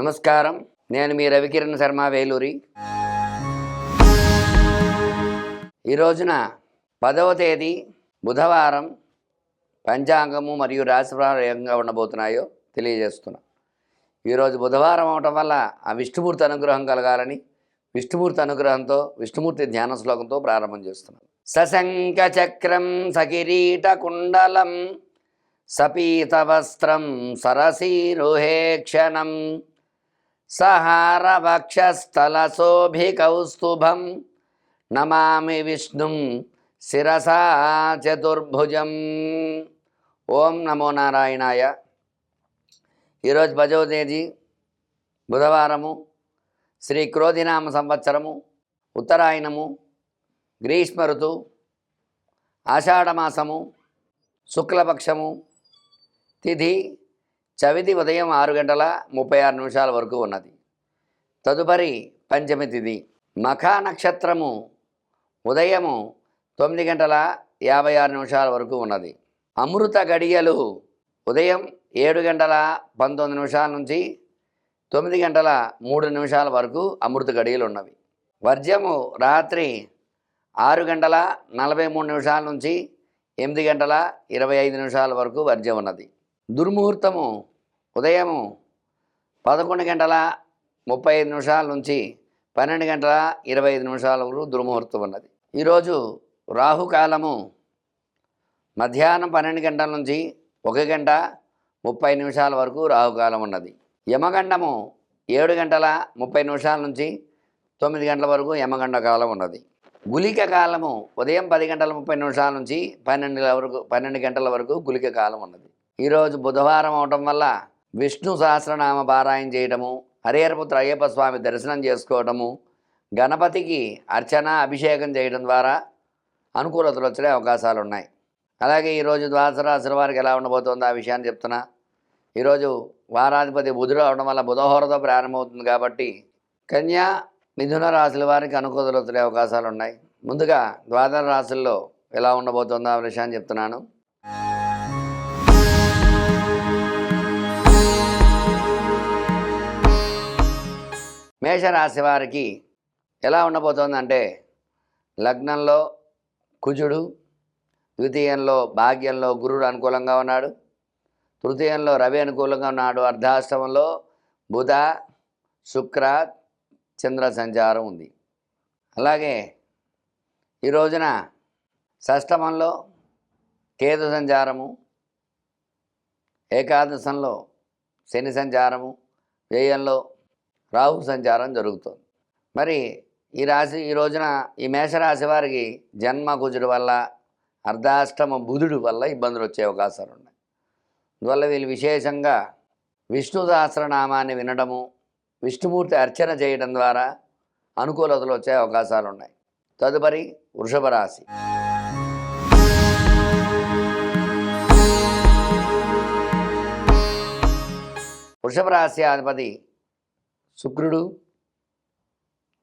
నమస్కారం. నేను మీ రవికిరణ్ శర్మ వేలూరి. ఈ రోజున పదవ తేదీ బుధవారం పంచాంగము మరియు రాశిఫలాలు ఏ ఉండబోతున్నాయో తెలియజేస్తున్నా. ఈరోజు బుధవారం అవటం వల్ల ఆ విష్ణుమూర్తి అనుగ్రహం కలగాలని విష్ణుమూర్తి అనుగ్రహంతో విష్ణుమూర్తి ధ్యాన శ్లోకంతో ప్రారంభం చేస్తున్నాం. సశంక చక్రం సకిరీట కుండలం సపీతవస్త్రం సరసీరుహేక్షణం సహారవక్షస్థలశోభికౌస్తుభం నమామి విష్ణుం శిరసా చతుర్భుజం. ఓం నమో నారాయణాయ. ఈరోజు పదవ తేదీ బుధవారము శ్రీ క్రోధినామ సంవత్సరము ఉత్తరాయణము గ్రీష్మ ఋతు ఆషాఢమాసము శుక్లపక్షము తిథి చవితి ఉదయం ఆరు గంటల ముప్పై ఆరు నిమిషాల వరకు ఉన్నది. తదుపరి పంచమి తిథి మఖా నక్షత్రము ఉదయము తొమ్మిది గంటల యాభై ఆరు నిమిషాల వరకు ఉన్నది. అమృత గడియలు ఉదయం ఏడు గంటల పంతొమ్మిది నిమిషాల నుంచి తొమ్మిది గంటల మూడు నిమిషాల వరకు అమృత గడియలు ఉన్నవి. వర్జము రాత్రి ఆరు గంటల నలభై మూడు నిమిషాల నుంచి ఎనిమిది గంటల ఇరవై ఐదు నిమిషాల వరకు వర్జం ఉన్నది. దుర్ముహూర్తము ఉదయము పదకొండు గంటల ముప్పై ఐదు నిమిషాల నుంచి పన్నెండు గంటల ఇరవై ఐదు నిమిషాల వరకు దుర్ముహూర్తం ఉన్నది. ఈరోజు రాహుకాలము. మధ్యాహ్నం పన్నెండు గంటల నుంచి ఒక గంట ముప్పై నిమిషాల వరకు రాహుకాలం ఉన్నది. యమగండము ఏడు గంటల ముప్పై నిమిషాల నుంచి తొమ్మిది గంటల వరకు యమగండ కాలం ఉన్నది. గులిక కాలము ఉదయం పది గంటల ముప్పై నిమిషాల నుంచి పన్నెండు వరకు పన్నెండు గంటల వరకు గులిక కాలం ఉన్నది. ఈరోజు బుధవారం అవటం వల్ల విష్ణు సహస్రనామ పారాయణ చేయటము హరిహరపుత్ర అయ్యప్ప స్వామి దర్శనం చేసుకోవటము గణపతికి అర్చన అభిషేకం చేయడం ద్వారా అనుకూలతలు వచ్చే అవకాశాలు ఉన్నాయి అలాగే ఈరోజు ద్వాదశ రాశుల వారికి ఎలా ఉండబోతుందో ఆ విషయాన్ని చెప్తున్నా. ఈరోజు వారాధిపతి బుధుడు అవడం వల్ల బుధహోరతో ప్రారంభమవుతుంది కాబట్టి కన్యా మిథున రాశుల వారికి అనుకూలతలు వచ్చే అవకాశాలు ఉన్నాయి ముందుగా ద్వాదశ రాశుల్లో ఎలా ఉండబోతుందో ఆ విషయాన్ని చెప్తున్నాను. మేషరాశి వారికి ఎలా ఉండబోతోందంటే లగ్నంలో కుజుడు ద్వితీయంలో భాగ్యంలో గురుడు అనుకూలంగా ఉన్నాడు తృతీయంలో రవి అనుకూలంగా ఉన్నాడు అర్ధాష్టమంలో బుధ శుక్ర చంద్ర సంచారం ఉంది. అలాగే ఈ రోజున షష్టమంలో కేతు సంచారము ఏకాదశంలో శని సంచారము వ్యయంలో రాహు సంచారం జరుగుతుంది. మరి ఈ రాశి ఈ రోజున ఈ మేషరాశి వారికి జన్మ కుజుడు వల్ల అర్ధాష్టమ బుధుడు వల్ల ఇబ్బందులు వచ్చే అవకాశాలు ఉన్నాయి. అందువల్ల వీళ్ళు విశేషంగా విష్ణు సహస్రనామాన్ని వినడము విష్ణుమూర్తి అర్చన చేయడం ద్వారా అనుకూలతలు వచ్చే అవకాశాలు ఉన్నాయి. తదుపరి వృషభ రాశి. వృషభ రాశి అధిపతి శుక్రుడు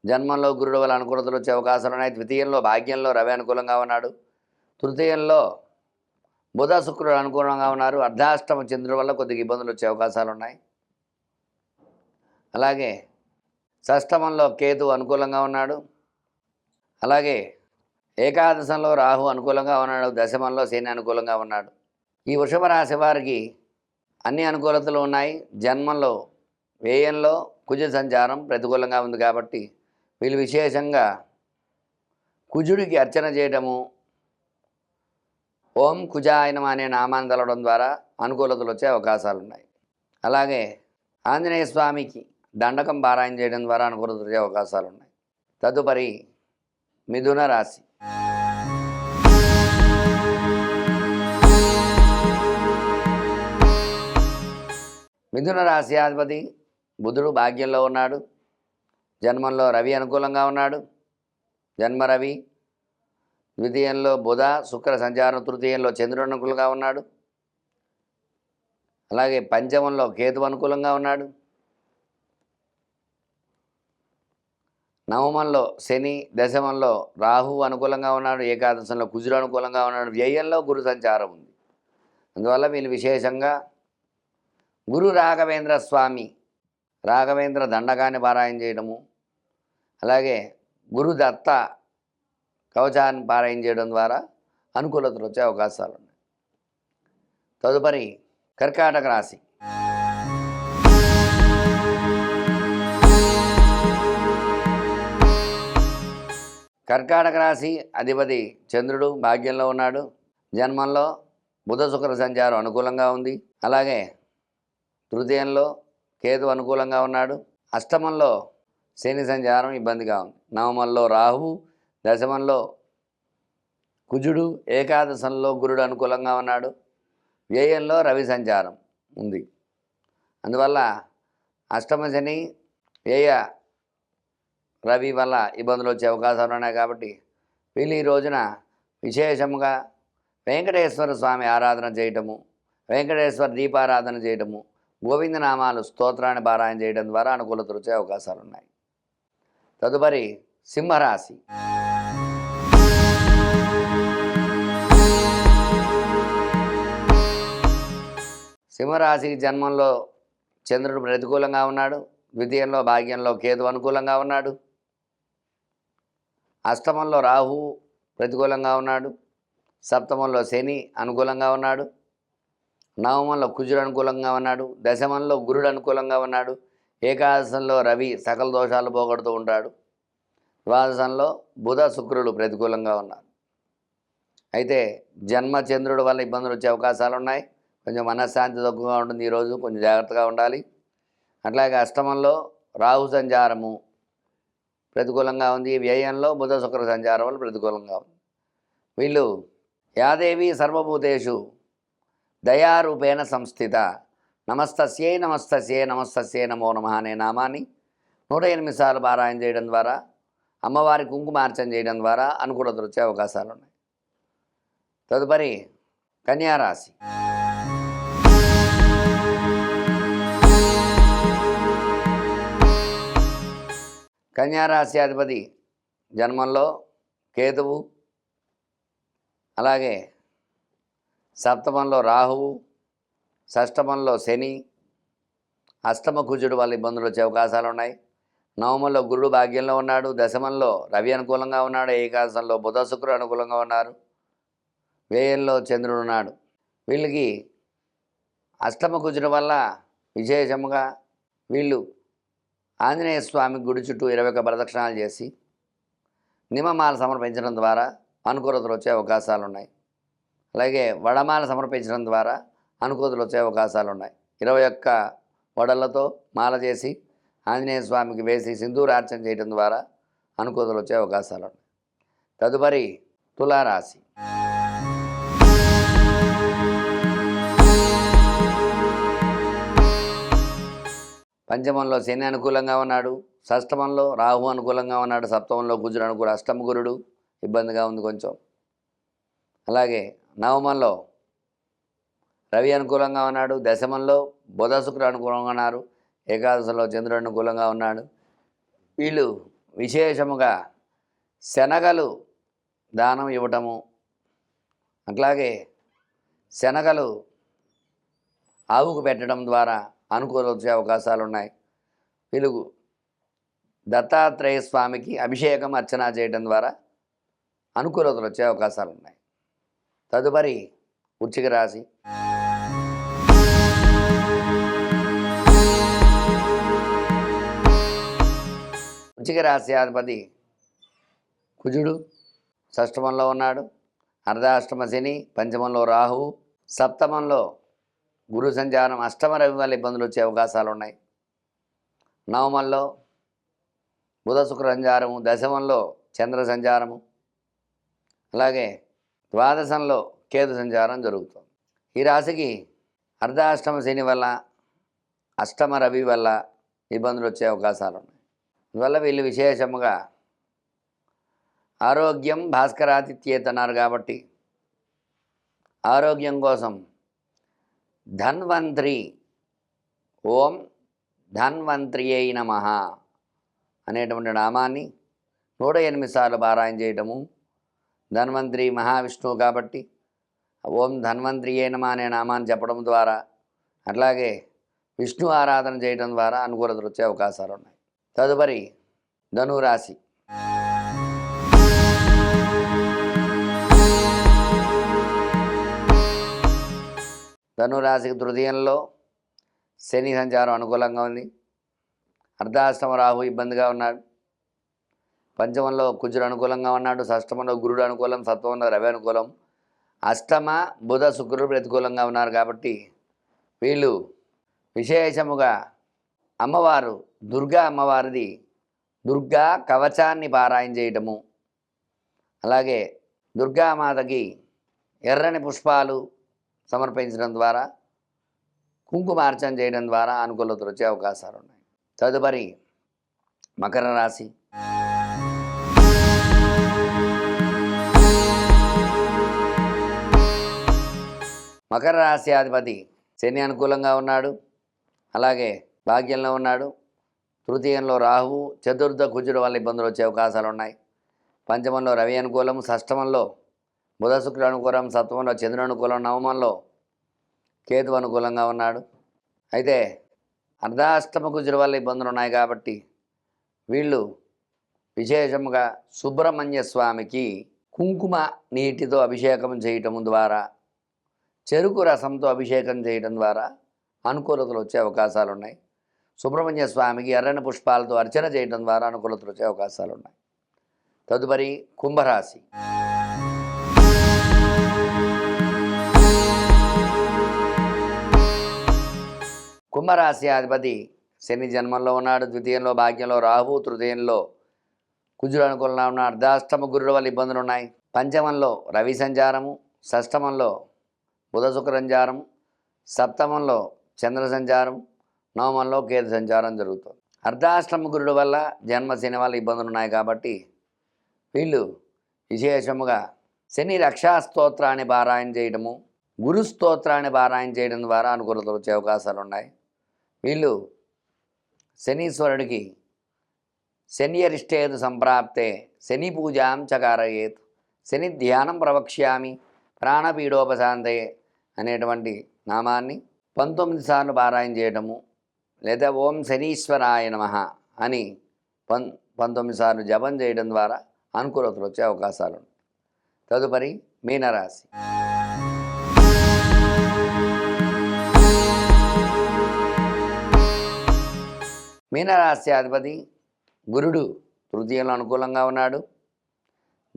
జన్మంలో గురుడు వల్ల అనుకూలతలు వచ్చే అవకాశాలు ఉన్నాయి. ద్వితీయంలో భాగ్యంలో రవి అనుకూలంగా ఉన్నాడు. తృతీయంలో బుధ శుక్రుడు అనుకూలంగా ఉన్నారు. అర్ధాష్టమ చంద్రుడు వల్ల కొద్దిగా ఇబ్బందులు వచ్చే అవకాశాలు ఉన్నాయి. అలాగే షష్టమంలో కేతు అనుకూలంగా ఉన్నాడు. అలాగే ఏకాదశంలో రాహు అనుకూలంగా ఉన్నాడు. దశమంలో శని అనుకూలంగా ఉన్నాడు. ఈ వృషభ రాశి వారికి అన్ని అనుకూలతలు ఉన్నాయి. జన్మంలో వ్యయంలో కుజ సంచారం ప్రతికూలంగా ఉంది కాబట్టి వీళ్ళు విశేషంగా కుజుడికి అర్చన చేయటము ఓం కుజాయనం అనే నామాన్ని తలవడం ద్వారా అనుకూలతలు వచ్చే అవకాశాలు ఉన్నాయి. అలాగే ఆంజనేయ స్వామికి దండకం పారాయణ చేయడం ద్వారా అనుకూలతలు వచ్చే అవకాశాలు ఉన్నాయి. తదుపరి మిథున రాశి. మిథున రాశి అధిపతి బుధుడు భాగ్యంలో ఉన్నాడు. జన్మంలో రవి అనుకూలంగా ఉన్నాడు. జన్మ రవి ద్వితీయంలో బుధ శుక్ర సంచారం తృతీయంలో చంద్రుడు అనుకూలంగా ఉన్నాడు. అలాగే పంచమంలో కేతు అనుకూలంగా ఉన్నాడు. నవమంలో శని దశమంలో రాహు అనుకూలంగా ఉన్నాడు. ఏకాదశంలో కుజుడు అనుకూలంగా ఉన్నాడు. వ్యయంలో గురు సంచారం ఉంది. అందువల్ల వీళ్ళు విశేషంగా గురు రాఘవేంద్ర స్వామి రాఘవేంద్ర దండకాన్ని పారాయణ చేయడము అలాగే గురుదత్త కవచాన్ని పారాయణ చేయడం ద్వారా అనుకూలతలు వచ్చే అవకాశాలు ఉన్నాయి. తదుపరి కర్కాటక రాశి. కర్కాటక రాశి అధిపతి చంద్రుడు భాగ్యంలో ఉన్నాడు. జన్మంలో బుధ శుక్ర సంచారం అనుకూలంగా ఉంది. అలాగే తృతీయంలో కేతు అనుకూలంగా ఉన్నాడు. అష్టమంలో శని సంచారం ఇబ్బందిగా ఉంది. నవమంలో రాహువు దశమంలో కుజుడు ఏకాదశంలో గురుడు అనుకూలంగా ఉన్నాడు. వ్యయంలో రవి సంచారం ఉంది. అందువల్ల అష్టమ శని వ్యయ రవి వల్ల ఇబ్బందులు వచ్చే అవకాశాలు ఉన్నాయి కాబట్టి వీళ్ళు ఈ రోజున విశేషముగా వెంకటేశ్వర స్వామి ఆరాధన చేయటము వెంకటేశ్వర దీపారాధన చేయటము గోవిందనామాలు స్తోత్రాన్ని పారాయణ చేయడం ద్వారా అనుకూలతలు వచ్చే అవకాశాలు ఉన్నాయి తదుపరి సింహరాశి. సింహరాశికి జన్మంలో చంద్రుడు ప్రతికూలంగా ఉన్నాడు. ద్వితీయంలో భాగ్యంలో కేతు అనుకూలంగా ఉన్నాడు. అష్టమంలో రాహు ప్రతికూలంగా ఉన్నాడు. సప్తమంలో శని అనుకూలంగా ఉన్నాడు. నవమంలో కుజుడు అనుకూలంగా ఉన్నాడు దశమంలో గురుడు అనుకూలంగా ఉన్నాడు ఏకాదశంలో రవి సకల దోషాలు పోగొడుతూ ఉంటాడు ద్వాదశంలో బుధ శుక్రుడు ప్రతికూలంగా ఉన్నారు. అయితే జన్మచంద్రుడు వల్ల ఇబ్బందులు వచ్చే అవకాశాలు ఉన్నాయి. కొంచెం మనశ్శాంతి తక్కువగా ఉంటుంది ఈరోజు కొంచెం జాగ్రత్తగా ఉండాలి. అట్లాగే అష్టమంలో రాహు సంచారము ప్రతికూలంగా ఉంది. వ్యయంలో బుధ శుక్ర సంచారం వల్ల ప్రతికూలంగా ఉంది. వీళ్ళు యాదేవి సర్వభూతేషు దయారూపేణ సంస్థిత. నమస్తస్యే నమస్తస్యే నమస్తస్యే నమో నమ అనే నామాన్ని నూట ఎనిమిది సార్లు పారాయణ చేయడం ద్వారా అమ్మవారి కుంకుమార్చన చేయడం ద్వారా అనుకూలతలు వచ్చే అవకాశాలు ఉన్నాయి. తదుపరి కన్యారాశి. కన్యారాశి అధిపతి జన్మంలో కేతువు అలాగే సప్తమంలో రాహువు షష్టమంలో శని అష్టమ కుజుడు వల్ల ఇబ్బందులు వచ్చే అవకాశాలు ఉన్నాయి. నవమంలో గురుడు భాగ్యంలో ఉన్నాడు. దశమంలో రవి అనుకూలంగా ఉన్నాడు. ఏకాశంలో బుధ శుక్రుడు అనుకూలంగా ఉన్నారు. వ్యయంలో చంద్రుడు ఉన్నాడు. వీళ్ళకి అష్టమ కుజుడు వల్ల విశేషముగా వీళ్ళు ఆంజనేయ స్వామి గుడి చుట్టూ ఇరవై ఒక ప్రదక్షిణాలు చేసి నిమమాల సమర్పించడం ద్వారా అనుకూలతలు వచ్చే అవకాశాలు ఉన్నాయి. అలాగే వడమాల సమర్పించడం ద్వారా అనుకూతులు వచ్చే అవకాశాలు ఉన్నాయి. ఇరవై ఒక్క వడలతో మాల చేసి ఆంజనేయ స్వామికి వేసి సింధూరార్చన చేయడం ద్వారా అనుకూతులు వచ్చే అవకాశాలు ఉన్నాయి. తదుపరి తులారాశి. పంచమంలో శని అనుకూలంగా ఉన్నాడు. షష్టమంలో రాహు అనుకూలంగా ఉన్నాడు. సప్తమంలో కుజుడు అనుకూల అష్టమ గురుడు. ఇబ్బందిగా ఉంది కొంచెం. అలాగే నవమంలో రవి అనుకూలంగా ఉన్నాడు దశమంలో బుధ శుక్రుడు అనుకూలంగా ఉన్నారు ఏకాదశంలో చంద్రుడు అనుకూలంగా ఉన్నాడు. వీళ్ళు విశేషముగా శనగలు దానం ఇవ్వటము అట్లాగే శనగలు ఆవుకు పెట్టడం ద్వారా అనుకూల వచ్చే అవకాశాలు ఉన్నాయి. వీళ్ళు దత్తాత్రేయ స్వామికి అభిషేకం అర్చన చేయడం ద్వారా అనుకూలతలు వచ్చే అవకాశాలు ఉన్నాయి. తదుపరి వృచ్చిక రాశి. వృచ్చిక రాశి అధిపతి కుజుడు షష్టమంలో ఉన్నాడు. అర్ధాష్టమ శని పంచమంలో రాహువు. సప్తమంలో గురు సంచారం అష్టమ రవి వల్ల ఇబ్బందులు వచ్చే అవకాశాలు ఉన్నాయి. నవమంలో బుధ శుక్ర సంచారము దశమంలో చంద్ర సంచారము. అలాగే ద్వాదశంలో కేతు సంచారం జరుగుతుంది. ఈ రాశికి అర్ధాష్టమ శని వల్ల అష్టమ రవి వల్ల ఇబ్బందులు వచ్చే అవకాశాలు ఉన్నాయి. అందువల్ల వీళ్ళు విశేషముగా ఆరోగ్యం భాస్కరాతిథ్యేత్ అన్నారు కాబట్టి ఆరోగ్యం కోసం ధన్వంత్రి ఓం ధన్వంత్రియై నమ అనేటువంటి నామాన్ని నూట ఎనిమిది సార్లు పారాయణ చేయటము ధన్వంత్రి మహావిష్ణువు కాబట్టి ఓం ధన్వంత్రియై నమ అనే నామాన్ని చెప్పడం ద్వారా అట్లాగే విష్ణు ఆరాధన చేయడం ద్వారా అనుకూలతలు వచ్చే అవకాశాలు ఉన్నాయి. తదుపరి ధనురాశి. ధనురాశికి తృతీయంలో శని సంచారం అనుకూలంగా ఉంది. అర్ధాష్టమ రాహు ఇబ్బందిగా ఉన్నాడు. పంచమంలో కుజుడు అనుకూలంగా ఉన్నాడు షష్టమంలో గురుడు అనుకూలం సత్వంలో రవి అనుకూలం. అష్టమ బుధ శుక్రుడు ప్రతికూలంగా ఉన్నారు కాబట్టి వీళ్ళు విశేషముగా అమ్మవారు దుర్గా అమ్మవారిది దుర్గా కవచాన్ని పారాయణ చేయటము. అలాగే దుర్గామాతకి ఎర్రని పుష్పాలు సమర్పించడం ద్వారా కుంకుమార్చన చేయడం ద్వారా అనుకూలతలు వచ్చే అవకాశాలు ఉన్నాయి తదుపరి మకర రాశి. మకర రాశి అధిపతి శని అనుకూలంగా ఉన్నాడు. అలాగే భాగ్యంలో ఉన్నాడు. తృతీయంలో రాహువు చతుర్థ కుజుడు వల్ల ఇబ్బందులు వచ్చే అవకాశాలు ఉన్నాయి. పంచమంలో రవి అనుకూలం షష్టమంలో బుధ శుక్రుడు అనుకూలం సత్వంలో చంద్రుడు అనుకూలం నవమంలో కేతు అనుకూలంగా ఉన్నాడు. అయితే అర్ధాష్టమ కుజుడు వల్ల ఇబ్బందులు ఉన్నాయి కాబట్టి వీళ్ళు విశేషముగా సుబ్రహ్మణ్య స్వామికి కుంకుమ నీటితో అభిషేకం చేయటం ద్వారా చెరుకు రసంతో అభిషేకం చేయడం ద్వారా అనుకూలతలు వచ్చే అవకాశాలు ఉన్నాయి సుబ్రహ్మణ్య స్వామికి ఎర్రని పుష్పాలతో అర్చన చేయడం ద్వారా అనుకూలతలు వచ్చే అవకాశాలు ఉన్నాయి తదుపరి కుంభరాశి. కుంభరాశి అధిపతి శని జన్మంలో ఉన్నాడు ద్వితీయంలో భాగ్యంలో రాహు తృతీయంలో కుజుడు అనుకూలంగా ఉన్న అర్ధాష్టమ గురుడు వల్ల ఇబ్బందులు ఉన్నాయి పంచమంలో రవి సంచారము షష్టమంలో బుధ శుక్ర సంచారం సప్తమంలో చంద్ర సంచారం నవమంలో కేతు సంచారం జరుగుతుంది. అర్ధాష్టమ గురుడు వల్ల జన్మ వాళ్ళ ఇబ్బందులు ఉన్నాయి కాబట్టి వీళ్ళు విశేషముగా శని రక్షా స్తోత్రాన్ని పారాయణ చేయడము గురు స్తోత్రాన్ని పారాయణ చేయడం ద్వారా అనుకూలతలు వచ్చే అవకాశాలు ఉన్నాయి. వీళ్ళు శనీశ్వరుడికి శనియరిష్టేతు సంప్రాప్తే శని పూజాం చకారయేత్ శని ధ్యానం ప్రవక్ష్యామి ప్రాణపీడోపశాంతయే అనేటువంటి నామాన్ని పంతొమ్మిది సార్లు పారాయణ చేయటము లేదా ఓం శనీశ్వరాయ నమ అని పం పంతొమ్మిది సార్లు జపం చేయడం ద్వారా అనుకూలతలు వచ్చే అవకాశాలు ఉన్నాయి తదుపరి మీనరాశి. మీనరాశి అధిపతి గురుడు తృతీయంలో అనుకూలంగా ఉన్నాడు.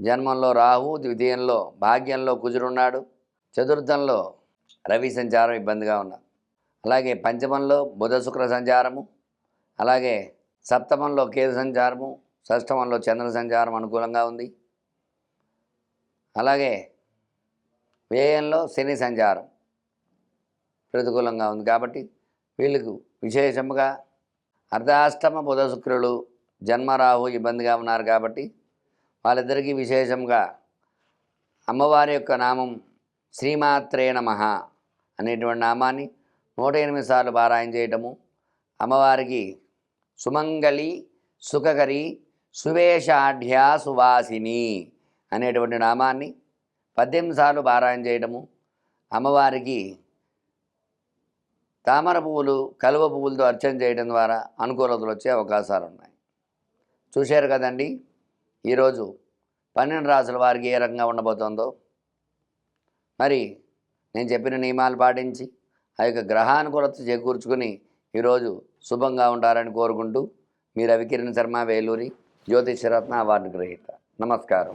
జన్మంలో రాహు ద్వితీయంలో భాగ్యంలో కుజుడున్నాడు. చతుర్థంలో రవి సంచారం ఇబ్బందిగా ఉన్నాడు అలాగే పంచమంలో బుధ శుక్ర సంచారము. అలాగే సప్తమంలో కేతు సంచారము. షష్టమంలో చంద్ర సంచారం అనుకూలంగా ఉంది. అలాగే వ్యయంలో శని సంచారం ప్రతికూలంగా ఉంది కాబట్టి వీళ్ళకు విశేషముగా అర్ధాష్టమ బుధ శుక్రులు జన్మరాహు ఇబ్బందిగా ఉన్నారు కాబట్టి వాళ్ళిద్దరికీ విశేషంగా అమ్మవారి యొక్క నామం శ్రీమాత్రే నమ అనేటువంటి నామాన్ని నూట ఎనిమిది సార్లు పారాయణ చేయటము అమ్మవారికి సుమంగళి సుఖకరి సువేషాఢ్య సువాసిని అనేటువంటి నామాన్ని పద్దెనిమిది సార్లు పారాయణ చేయటము అమ్మవారికి తామర పువ్వులు కలువ పువ్వులతో అర్చన చేయడం ద్వారా అనుకూలతలు వచ్చే అవకాశాలు ఉన్నాయి చూశారు కదండి? ఈరోజు పన్నెండు రాసుల వారికి ఏ రకంగా ఉండబోతోందో? మరి నేను చెప్పిన నియమాలు పాటించి ఆ యొక్క గ్రహానుకూలత చేకూర్చుకుని ఈరోజు శుభంగా ఉంటారని కోరుకుంటూ మీ రవికిరణ్ శర్మ వేలూరి జ్యోతిషరత్న అవార్డు గ్రహీత. నమస్కారం.